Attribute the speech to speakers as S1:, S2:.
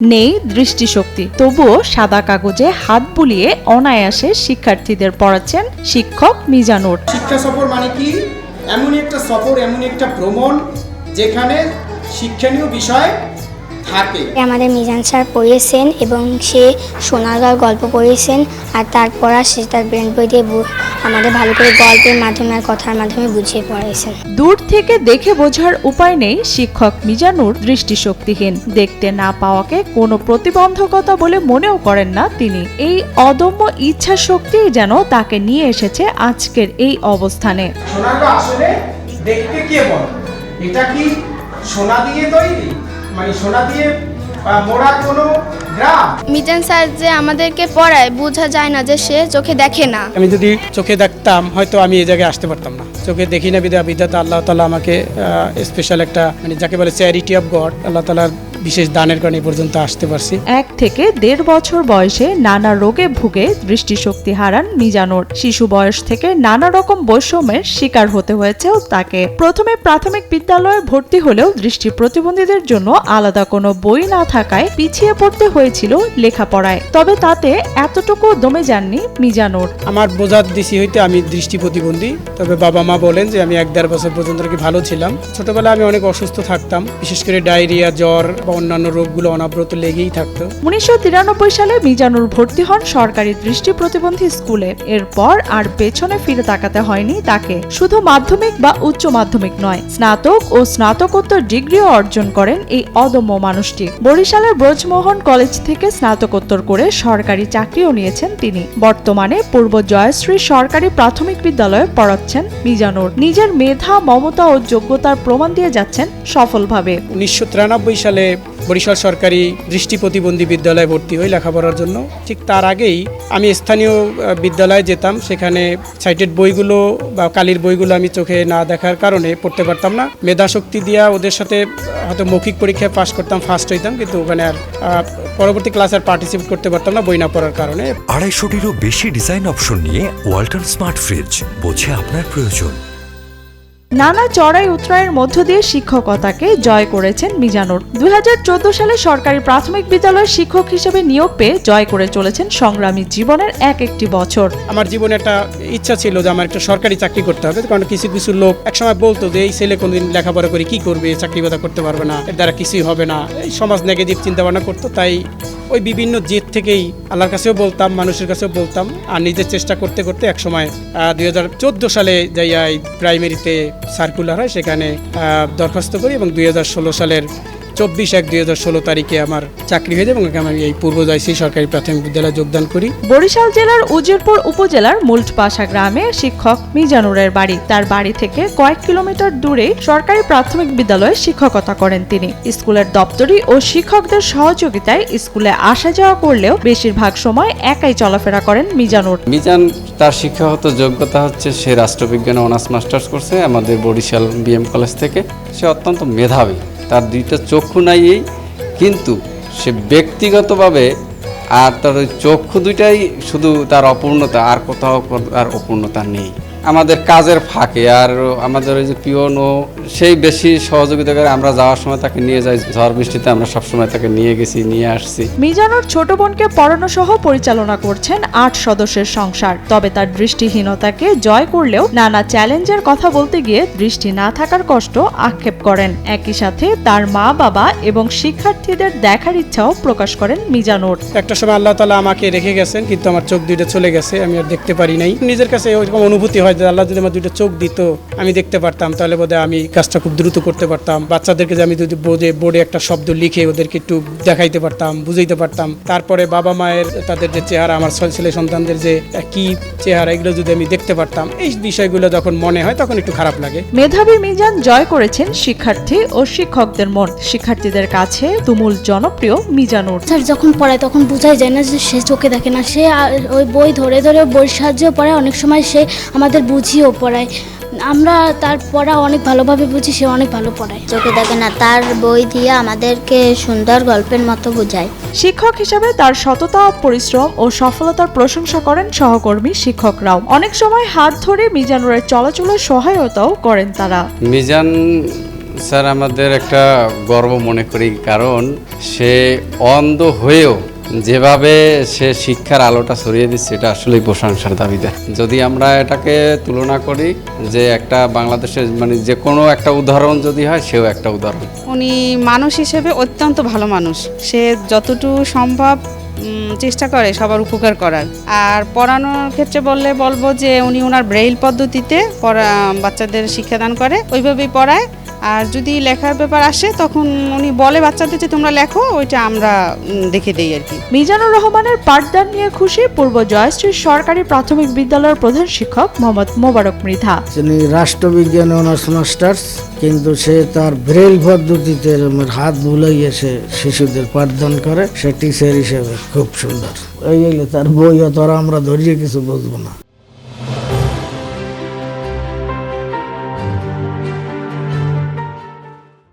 S1: নেই দৃষ্টিশক্তি। তবুও সাদা কাগজে হাত বুলিয়ে অনায়াসে শিক্ষার্থীদের পড়াচ্ছেন শিক্ষক মিজানুর।
S2: শিক্ষা সফর মানে কি? এমন একটা সফর এমন একটা ভ্রমণ, যেখানে শিক্ষণীয় বিষয়
S3: আমাদের মিজান স্যার পড়িয়েছেন এবং সে সোনারগাঁও গল্প পড়িয়েছেন আর তারপর আর সে তার ব্রেন বই দিয়ে আমাদের ভালো করে গল্পের মাধ্যমে আর কথার মাধ্যমে বুঝিয়ে পড়িয়েছেন
S1: দূর থেকে দেখে বোঝার উপায় নেই শিক্ষক মিজানুর দৃষ্টিশক্তিহীন। দেখতে না পাওয়াকে কোনো প্রতিবন্ধকতা বলে মনেও করেন না তিনি। এই অদম্য ইচ্ছা শক্তি যেন তাকে নিয়ে এসেছে আজকের এই অবস্থানে।
S2: আসলে দেখতে কে বল? এটা কি সোনা দিয়ে তৈরি? মানে সোনা দিয়ে মোড়া কোনো
S4: মিজান স্যার যে আমাদেরকে পড়ায় বোঝা যায় না যে সে চোখে দেখে না।
S5: আমি যদি চোখে দেখতাম হয়তো আমি এই জায়গায় আসতে পারতাম না। চোখে দেখি না বিদা বিধাতা আল্লাহ তালা আমাকে স্পেশাল একটা মানে যাকে বলে চ্যারিটি অফ গড আল্লাহ তালার বিশেষ দানের কারণে পর্যন্ত আসতে পারছি।
S1: এক থেকে দেড় বছর বয়সে নানা রোগে ভুগে দৃষ্টিশক্তি হারান মিজানুর। শিশু বয়স থেকে নানা রকম বৈষম্যের শিকার হতে হয়েছেও তাকে। প্রথমে প্রাথমিক বিদ্যালয়ে ভর্তি হলেও দৃষ্টি প্রতিবন্ধীদের জন্য আলাদা কোনো বই না থাকায় পিছিয়ে পড়তে হয়েছিল লেখাপড়ায়। তবে তাতে এতটুকু দমে যাননি মিজানুর।
S5: আমার বোঝার দিছি হইতে আমি দৃষ্টি প্রতিবন্ধী। তবে বাবা মা বলেন যে আমি এক দেড় বছর পর্যন্ত কি ভালো ছিলাম। ছোটবেলায় আমি অনেক অসুস্থ থাকতাম। বিশেষ করে ডায়রিয়া জ্বর বা অন্যান্য রোগগুলো অনাব্রত লেগেই থাকতো।
S1: উনিশশো তিরানব্বই সালে মিজানুর ভর্তি হন সরকারি দৃষ্টি প্রতিবন্ধী স্কুলে। এরপর আর পেছনে ফিরে তাকাতে হয়নি তাকে। শুধু মাধ্যমিক বা উচ্চ মাধ্যমিক নয় স্নাতক ও স্নাতকোত্তর ডিগ্রিও অর্জন করেন এই অদম্য মানুষটি। বরিশালের ব্রজমোহন কলেজ থেকে স্নাতকোত্তর করে সরকারি চাকরিও নিয়েছেন তিনি। বর্তমানে পূর্ব জয়শ্রী সরকারি প্রাথমিক বিদ্যালয়ে পড়াচ্ছেন মিজানুর। নিজের মেধা, মমতা ও যোগ্যতার প্রমাণ দিয়ে যাচ্ছেন সফলভাবে।
S5: উনিশশো তিরানব্বই সালে বরিশাল সরকারি দৃষ্টি প্রতিবন্ধী বিদ্যালয়ে ভর্তি হই লেখাপড়ার জন্য। ঠিক তার আগেই আমি স্থানীয় বিদ্যালয়ে যেতাম, সেখানে সাইটেড বইগুলো বা কালির বইগুলো আমি চোখে না দেখার কারণে পড়তে পারতাম না। মেধাশক্তি দিয়া ওদের সাথে হয়তো মৌখিক পরীক্ষায় পাশ করতাম ফার্স্ট হইতাম, কিন্তু ওখানে আর পরবর্তী ক্লাস আর পার্টিসিপেট করতে পারতাম না বই না পড়ার কারণে।
S6: আড়াইশোটিরও বেশি ডিজাইন অপশন নিয়ে ওয়াল্টন স্মার্ট ফ্রিজ বোঝে আপনার প্রয়োজন।
S1: নানা চড়াই উতরাইয়ের মধ্য দিয়ে শিক্ষকতাকে জয় করেছেন মিজানুর। দু হাজার চোদ্দ সালে সরকারি প্রাথমিক বিদ্যালয়ের শিক্ষক হিসেবে নিয়োগ পেয়ে জয় করে চলেছেন সংগ্রামী জীবনের এক একটি বছর।
S5: আমার জীবনে একটা ইচ্ছা ছিল যে আমার একটা সরকারি চাকরি করতে হবে, কারণ কিছু কিছু লোক একসময় বলতো যে এই ছেলে কোনদিন লেখাপড়া করে কি করবে, চাকরি বাদা করতে পারবে না, এর দ্বারা কিছুই হবে না। এই সমাজ নেগেটিভ চিন্তা ভাবনা করতো, তাই ওই বিভিন্ন জেদ থেকেই আল্লাহর কাছেও বলতাম, মানুষের কাছেও বলতাম, আর নিজের চেষ্টা করতে করতে একসময় দুই হাজার চোদ্দ সালে এই প্রাইমারিতে সার্কুলার হয় সেখানে দরখাস্ত করি এবং দুই হাজার ষোলো সালের চব্বিশ এক দুই হাজার ষোলো তারিখে আমার চাকরি হয়ে যায় এবং আমি এই পূর্ব জয়সী সরকারি প্রাথমিক বিদ্যালয়ে যোগদান করি।
S1: বরিশাল জেলার উজিরপুর উপজেলার মুল্টপাশা গ্রামে শিক্ষক মিজানুরের বাড়ি। তার বাড়ি থেকে কয়েক কিলোমিটার দূরে সরকারি প্রাথমিক বিদ্যালয়ে শিক্ষকতা করেন তিনি। স্কুলের দপ্তরি ও শিক্ষকদের সহযোগিতায় স্কুলে আসা যাওয়া করলেও বেশিরভাগ সময় একাই চলাফেরা করেন মিজানুর।
S7: মিজান তার শিক্ষাগত যোগ্যতা হচ্ছে সে রাষ্ট্রবিজ্ঞানে অনার্স মাস্টার্স করছে আমাদের বরিশাল বিএম কলেজ থেকে। সে অত্যন্ত মেধাবী। তার দুইটা চক্ষু নাই এই, কিন্তু সে ব্যক্তিগতভাবে আর তার ওই চক্ষু দুইটাই শুধু তার অপূর্ণতা, আর কোথাও আর অপূর্ণতা নেই। আমাদের কাজের ফাঁকে আর আমাদের ওই যে পিওন ও সেই বেশি সহযোগিতা করে আমরা যাওয়ার সময় তাকে নিয়ে যাই। ঝড় বৃষ্টিতে আমরা সবসময় তাকে নিয়ে গেছি নিয়ে আসছি।
S1: মিজানুর ছোট বোনকে পড়ানো সহ পরিচালনা করছেন আট সদস্যের সংসার। তবে তার দৃষ্টিহীনতাকে জয় করলেও নানা চ্যালেঞ্জের কথা বলতে গিয়ে দৃষ্টি না থাকার কষ্ট আক্ষেপ করেন। একই সাথে তার মা বাবা এবং শিক্ষার্থীদের দেখার ইচ্ছাও প্রকাশ করেন মিজানুর।
S5: একটা সময় আল্লাহ তালা আমাকে রেখে গেছেন কিন্তু আমার চোখ দুইটা চলে গেছে আমি আর দেখতে পারি নাই। নিজের কাছে ওইরকম অনুভূতি হয় যে আল্লাহ যদি আমার দুইটা চোখ দিত আমি দেখতে পারতাম তাহলে বোধহয় আমি কাজটা খুব দ্রুত করতে পারতাম। বাচ্চাদেরকে যে আমি যদি বোর্ডে বোর্ডে একটা শব্দ লিখে ওদেরকে একটু দেখাইতে পারতাম বুঝাইতে পারতাম। তারপরে বাবা মায়ের তাদের যে চেহারা আমার ছেলে সন্তানদের যে কি চেহারা এগুলো যদি আমি দেখতে পারতাম এই বিষয়গুলো যখন মনে হয় তখন একটু খারাপ লাগে।
S1: মেধাবী মিজান জয় করেছেন শিক্ষার্থী ও শিক্ষকদের মন। শিক্ষার্থীদের কাছে তুমুল জনপ্রিয় মিজানুর।
S8: স্যার যখন পড়ায় তখন বোঝাই যায় না যে সে চোখে দেখে না। সে আর ওই বই ধরে ধরে বই সাহায্যেও পড়ায়। অনেক সময় সে আমাদের বুঝিয়েও পড়ায়। আমরা তার পড়া অনেক ভালোভাবে বুঝি সে অনেক ভালো পড়ায়।
S3: চোখে দেখে না তার বই দিয়ে আমাদেরকে সুন্দর গল্পের মতো বোঝায়।
S1: শিক্ষক হিসাবে তার সততা পরিশ্রম ও সফলতার প্রশংসা করেন সহকর্মী শিক্ষকরাও। অনেক সময় হাত ধরে মিজানুরের চলাচলের সহায়তাও করেন তারা।
S7: মিজান স্যার আমাদের একটা গর্ব মনে করি কারণ সে অন্ধ হয়েও যেভাবে সে শিক্ষার আলোটা ছড়িয়ে দিচ্ছে, এটা আসলেই প্রশংসার দাবিদার যদি আমরা এটাকে তুলনা করি যে একটা বাংলাদেশের মানে যে কোনো একটা উদাহরণ যদি হয়, সেও একটা উদাহরণ।
S9: উনি মানুষ হিসেবে অত্যন্ত ভালো মানুষ। সে যতটুকু সম্ভব চেষ্টা করে সবার উপকার করার। আর পড়ানোর ক্ষেত্রে বললে বলব যে উনি ওনার ব্রেইল পদ্ধতিতে পড়া বাচ্চাদের শিক্ষাদান করে। ওইভাবেই পড়ায়। আর যদি লেখার ব্যাপার আসে তখন উনি বলে বাচ্চাদের যে তোমরা লেখো ওইটা আমরা দেখে দেই আর কি।
S1: মিজানুর রহমানের পাঠদান নিয়ে খুশি পূর্ব জয়শ্রী সরকারি প্রাথমিক বিদ্যালয়ের প্রধান শিক্ষক মোহাম্মদ মোবারক মৃধা।
S10: তিনি রাষ্ট্রবিজ্ঞান অনার্স মাস্টার্স কিন্তু সে তার ব্রেল পদ্ধতিতে হাত বুলাইয়ে সে শিশুদের পাঠদান করে সে টিচার হিসেবে খুব সুন্দর। এই তার বই অত আমরা ধরিয়ে কিছু বুঝব না।